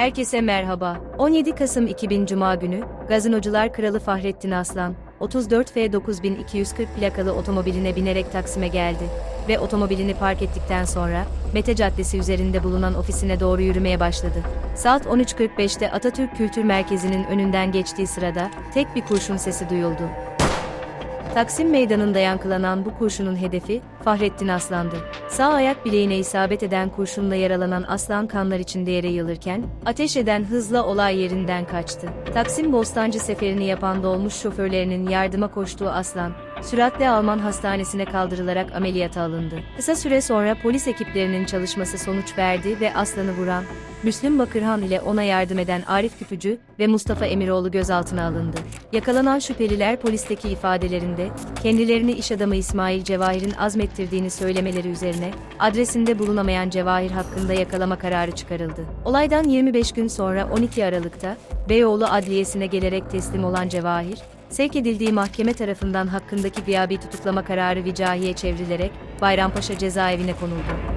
Herkese merhaba. 17 Kasım 2000 Cuma günü, Gazinocular Kralı Fahrettin Aslan, 34 F 9240 plakalı otomobiline binerek Taksim'e geldi ve otomobilini park ettikten sonra Mete Caddesi üzerinde bulunan ofisine doğru yürümeye başladı. Saat 13.45'te Atatürk Kültür Merkezi'nin önünden geçtiği sırada tek bir kurşun sesi duyuldu. Taksim meydanında yankılanan bu kurşunun hedefi Fahrettin Aslan'dı. Sağ ayak bileğine isabet eden kurşunla yaralanan Aslan kanlar içinde yere yığılırken, ateş eden hızla olay yerinden kaçtı. Taksim Bostancı seferini yapan dolmuş şoförlerinin yardıma koştuğu Aslan, süratle Alman hastanesine kaldırılarak ameliyata alındı. Kısa süre sonra polis ekiplerinin çalışması sonuç verdi ve Aslan'ı vuran, Müslüm Bakırhan ile ona yardım eden Arif Küpücü ve Mustafa Emiroğlu gözaltına alındı. Yakalanan şüpheliler polisteki ifadelerinde, kendilerini iş adamı İsmail Cevahir'in azmettirdiğini söylemeleri üzerine, adresinde bulunamayan Cevahir hakkında yakalama kararı çıkarıldı. Olaydan 25 gün sonra 12 Aralık'ta, Beyoğlu Adliyesi'ne gelerek teslim olan Cevahir, sevk edildiği mahkeme tarafından hakkındaki gıyabi tutuklama kararı vicahiye çevrilerek Bayrampaşa cezaevine konuldu.